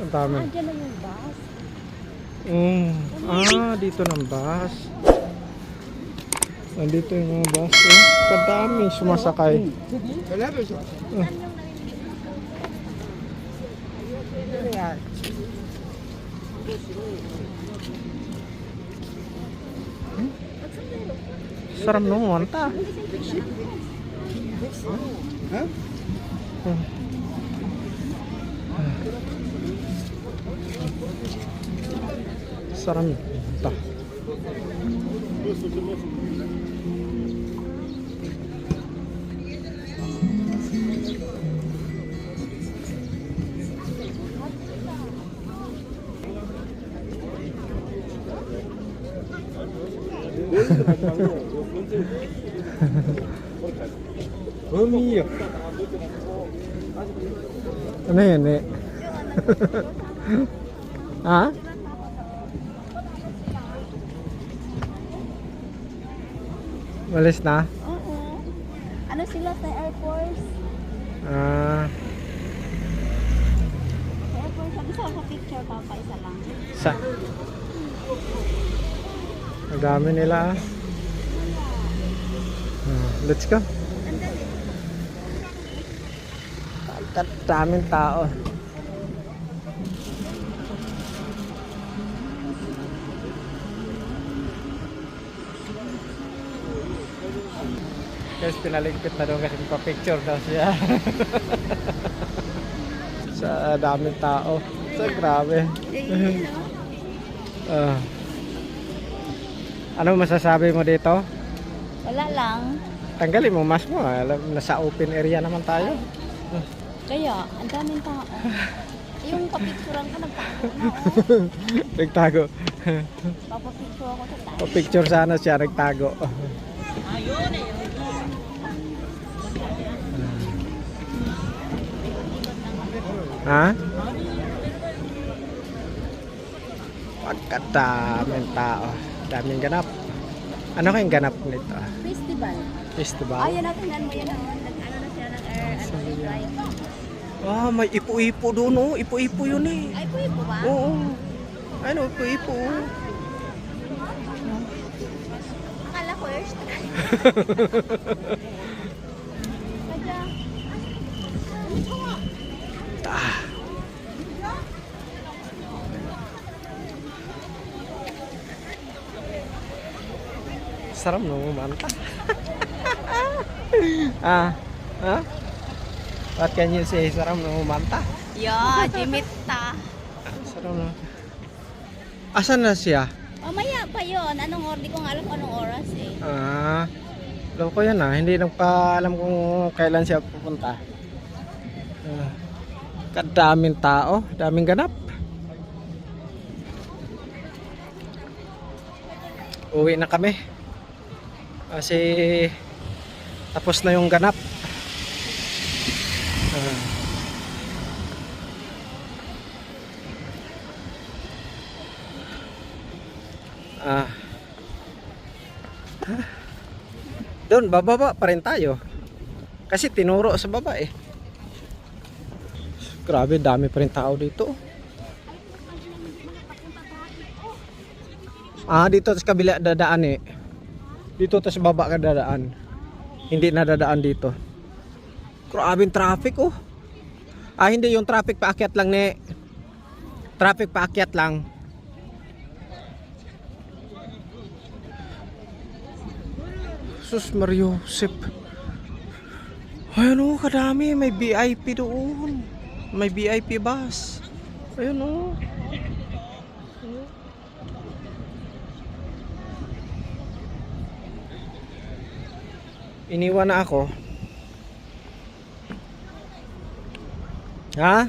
Ang dami. Ah, dyan lang yung bus. Mm. Ah, dito ng bus. Nandito yung mga bus. Eh. Kadami sumasakay. Sarap nung wanta. Hmm. Sarap nung wanta. Umiyak. Ano yan eh? ha? Malis na? Oo. Ano sila sa Air Force? Ah, Sa Air Force, sabi sa ako picture, papa, isa lang. sa... Ang dami nila ah. Ah, Let's go. Ang daming tao. Guys, pinaligpit na doon kasi pa-picture daw siya. Sa daming tao. Sa grabe. Ah. ano masasabi mo dito? Wala lang. Tanggalin mo mask mo. ah. Alam, nasa open area naman tayo. Kaya, ang daming tao. yung papicturean ko, nagtago na. oh. Nagtago. Papapicture ako sa tayo. Pa-picture sana siya, nagtago. Ha? Pagkadaming tao. Daming ganap. Ano kayong ganap nito? Festival. Festival? Ayan natin, ano mo yan. air, ano, Niya. drive. Ah, may ipo-ipo doon oh. Ipo-ipo yun eh. Ay, po po ba? Oo. Ano, ipo-ipo. oh. Akala ko first. Kaya, Ah. Sarap no, manta. ah, ha? What can you say? Sarap no, manta. yeah, Jimita. Sarap no. Asan na siya? Mamaya pa yon Anong oras? Di ko nga alam kung anong oras eh. Ah, alam ko yan ah. Hindi lang pa alam kung kailan siya pupunta. Ah, kadaming tao, daming ganap. Uwi na kami. Kasi tapos na yung ganap. Ah. Ah. Doon, bababa pa rin tayo. Kasi tinuro sa baba eh. Grabe, dami pa rin tao dito. Ah, dito sa kabila dadaan eh. Dito tas baba ka dadaan. Hindi na dadaan dito. Grabe yung traffic oh. Ah, hindi yung traffic paakyat lang ne. Traffic paakyat lang. Sus Mario Sip. Ayun oh, kadami. May VIP doon. May VIP bus. Ayun oh. Iniwan na ako. Ha?